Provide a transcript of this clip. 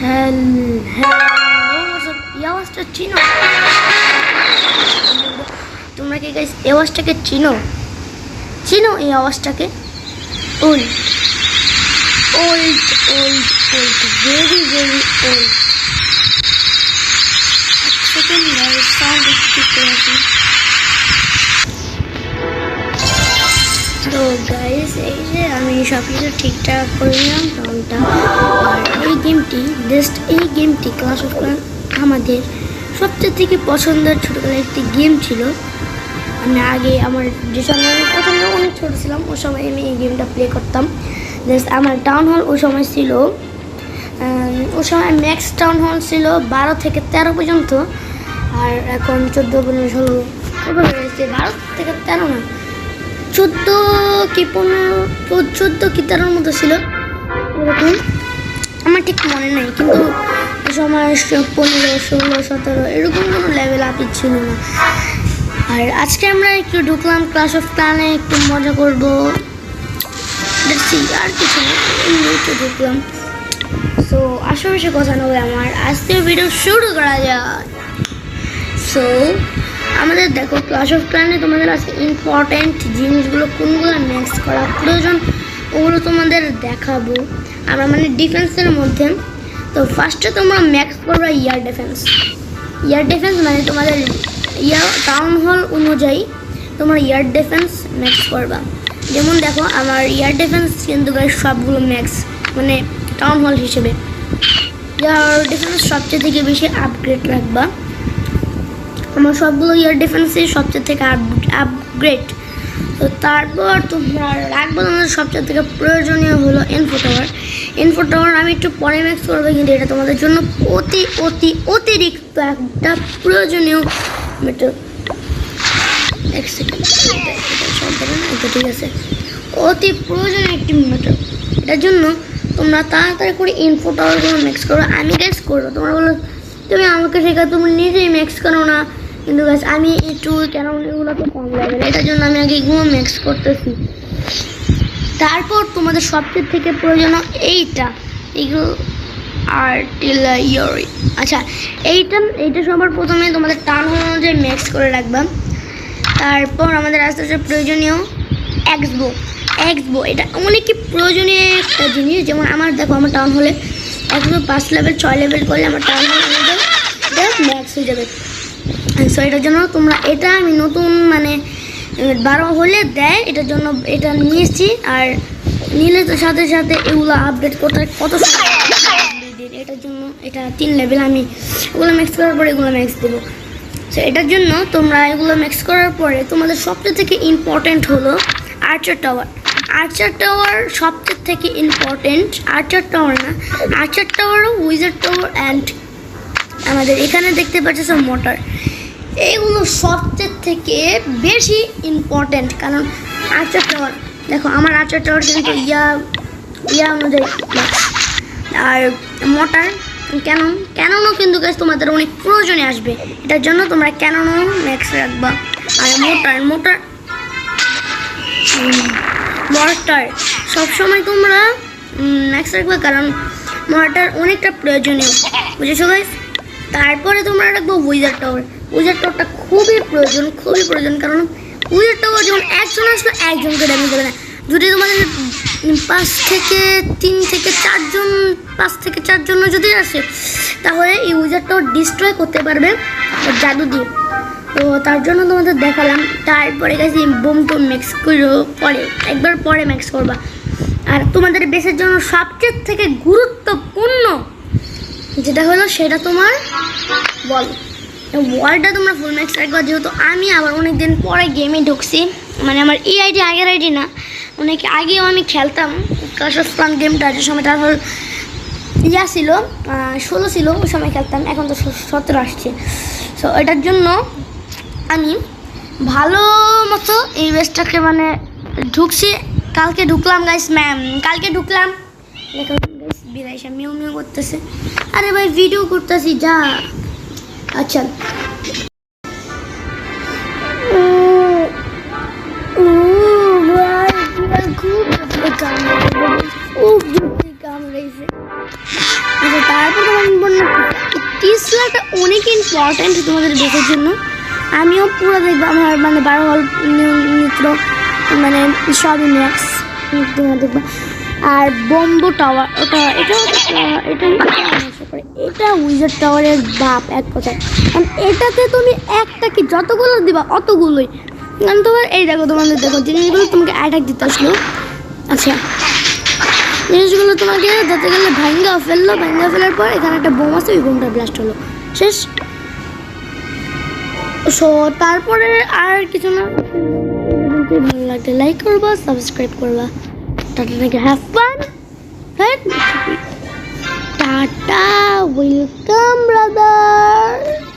হ্যাল- hello এই আওয়াজটা চিনো? তোমরা কি গাইস এই আওয়াজটাকে চিনো? চিনো এই আওয়াজটাকে? Old old old old very very old ঠিক তো গাইস এই যে আমি সব কিছু ঠিকঠাক করে নিলাম সাউন্ডটা আর এই গেমটি জাস্ট এই গেমটি ক্লাস অফ ক্লান আমাদের সবচেয়ে থেকে পছন্দের ছোটোবেলার একটি গেম ছিল। আমি আগে আমার যে প্রথমে অনেক ছোটো ছিলাম, ওই সময় আমি এই গেমটা প্লে করতাম। জাস্ট আমার টাউন হল ওই সময় ছিল। ওই সময় ম্যাক্স টাউন হল ছিল বারো থেকে তেরো পর্যন্ত। আর এখন চোদ্দ, পনেরো, ষোলো হয়ে গেছে বারো থেকে তেরো না? চোদ্দ কি পনেরো চোদ্দ কি তেরোর মতো ছিল? এরকম আমার ঠিক মনে নেই, কিন্তু সময় পনেরো, ষোলো, সতেরো, এরকম কোনো লেভেল আপই ছিল না। আর আজকে আমরা একটু ঢুকলাম ক্লাস অফ প্ল্যানে একটু মজা করব। দেখছি আর কিছু একটু ঢুকলাম। সো আশেপাশে কথা নেবে আমার আজকের ভিডিও শুরু করা যায় সো আমাদের দেখো ক্লাস অফ ক্লানে তোমাদের আজকে ইম্পর্ট্যান্ট জিনিসগুলো কোনগুলো ম্যাক্স করা প্রয়োজন, ওগুলো তোমাদের দেখাবো। আমরা মানে ডিফেন্সের মধ্যে, তো ফার্স্টে তোমরা ম্যাক্স করবে ইয়ার ডিফেন্স ইয়ার ডিফেন্স মানে তোমাদের ইয়ার টাউন হল অনুযায়ী তোমরা ইয়ার ডিফেন্স ম্যাক্স করবা। যেমন দেখো, আমার ইয়ার ডিফেন্স কিন্তু সবগুলো ম্যাক্স মানে টাউন হল হিসেবে। ইয়ার ডিফেন্স সবচেয়ে থেকে বেশি আপগ্রেড রাখবা। আমার সবগুলো ইয়ার ডিফেন্সে সবচেয়ে থেকে আপগ্রেড তো তারপর তোমরা রাখব তোমাদের সবচেয়ে থেকে প্রয়োজনীয় হলো এনফো টাওয়ার এনফো টাওয়ার আমি একটু পরে ম্যাক্স করব, কিন্তু এটা তোমাদের জন্য অতি অতি, অতিরিক্ত একটা প্রয়োজনীয় এক সেকেন্ড ঠিক আছে। অতি প্রয়োজনীয় একটি মেটার এটার জন্য তোমরা তাড়াতাড়ি করে ইনফো টাওয়ারগুলো ম্যাক্স করো। আমি গ্যাস করব। তোমরা বলো, তুমি আমাকে শেখা তুমি নিজেই ম্যাক্স করো না। কিন্তু গাছ আমি একটু কেন এগুলো তো কম লেভেল এটার জন্য আমি আগে এগুলো ম্যাক্স করতেছি। তারপর তোমাদের সবচেয়ে থেকে প্রয়োজন এইটা। এগুলো আর্টিলারি আচ্ছা এইটা এইটা সবার প্রথমে তোমাদের টান অনুযায়ী ম্যাক্স করে রাখবা। তারপর আমাদের আস্তে আস্তে প্রয়োজনীয় এক্সবো এক্সবো এটা অনেকই প্রয়োজনীয় একটা জিনিস। যেমন আমার, দেখো, আমার টাউন হলে এক্সবো পাঁচ লেভেল ছয় লেভেল করলে আমার টাউন হলে ম্যাক্স হয়ে যাবে। সো এটার জন্য তোমরা, এটা আমি নতুন মানে বারো হলে দেয়, এটার জন্য এটা নিয়েছি আর নিলে তো সাথে সাথে এগুলো আপডেট করতে কত এটার জন্য, এটা তিন লেভেল আমি, এগুলো ম্যাক্স করার পরে এগুলো ম্যাক্স দেবো। সো এটার জন্য তোমরা এগুলো ম্যাক্স করার পরে তোমাদের সবচেয়ে থেকে ইম্পর্টেন্ট হলো আর্চার টাওয়ার আর্চার টাওয়ার সবচেয়ে থেকে ইম্পর্টেন্ট আর্চার টাওয়ার না আর্চার টাওয়ারও উইজার টাওয়ার অ্যান্ড আমাদের এখানে দেখতে পাচ্ছ মোটর। এইগুলো সবচেয়ে থেকে বেশি ইম্পর্টেন্ট কারণ আচার টাওয়ার, দেখো আমার আচার টাওয়ার কিন্তু ইয়া ইয়া অনুযায়ী আর মোটর কেন ক্যাননও কিন্তু গাছ তোমাদের অনেক প্রয়োজনে আসবে। এটার জন্য তোমরা ক্যাননও ম্যাক্স রাখবা। আর মোটর মোটর মর্টার সবসময় তোমরা ম্যাক্স রাখবে, কারণ মর্টার অনেকটা প্রয়োজনীয়। বুঝেছ গাইস তারপরে তোমরা রাখব উইজার টাওয়ার উইজার টাওয়ারটা খুবই প্রয়োজন খুবই প্রয়োজন। কারণ উইজার টাওয়ার যখন একজন আসলো একজনকে ড্যামেজ দেবে না। যদি তোমাদের পাঁচ থেকে তিন থেকে চারজন, পাঁচ থেকে চারজন যদি আসে, তাহলে এই উইজার টাওয়ার ডিস্ট্রয় করতে পারবে জাদু দিয়ে। তো তার জন্য তোমাদের দেখালাম। তারপরে গেছি বোম টোম মিক্স করো, পরে, একবার পরে ম্যাক্স করবা। আর তোমাদের বেসের জন্য সবচেয়ে থেকে গুরুত্বপূর্ণ যেটা হলো সেটা তোমার, বল। ওয়ালটা তোমরা ফুল ম্যাক্স রাখবা যেহেতু আমি আবার অনেক দিন পরে গেমে ঢুকছি মানে আমার এই আইডি আগের আইডি না, অনেক আগেও আমি খেলতাম ক্লাস অফ ক্লান গেমটা যে সময় তারপর ইয়া ছিল ষোলো ছিল, ওই সময় খেলতাম, এখন তো সতেরো আসছে। সো এটার জন্য আমি ভালো মতো এই বেসটাকে মানে ঢুকছি। কালকে ঢুকলাম গাইস ম্যাম কালকে ঢুকলাম। বিরাইসা মিউ করতেছে। আরে ভাই ভিডিও করতেছি, যা। আচ্ছা। খুব আচ্ছা অনেক ইম্পর্ট্যান্ট তোমাদের দেশের জন্য। আমিও পুরো দেখব, আমার মানে বারো হল মিত্র মানে সবই ম্যাক্স তোমরা দেখবা। আর বম্বো টাওয়ার ওটা, এটা করে। এটা উইজার টাওয়ারের বাপ, এক কথায়। এটাতে তুমি একটা কি, যতগুলো দিবা, অতগুলোই। কারণ তোমার, এই দেখো, তোমাদের দেখো, জিনিসগুলো তোমাকে অ্যাটাক দিতে আসলো। আচ্ছা। জিনিসগুলো তোমাকে যাতে গেলে ভাঙ্গা ফেলল ভাঙ্গা ফেলার পর এখানে একটা বোম আছে, ওই বোমটা ব্লাস্ট হলো। শেষ। সো তারপরে আর কিছু না। ভালো লাগলে লাইক করবা সাবস্ক্রাইব করবা। Tata Tiger have fun. Right? Tata, welcome brother.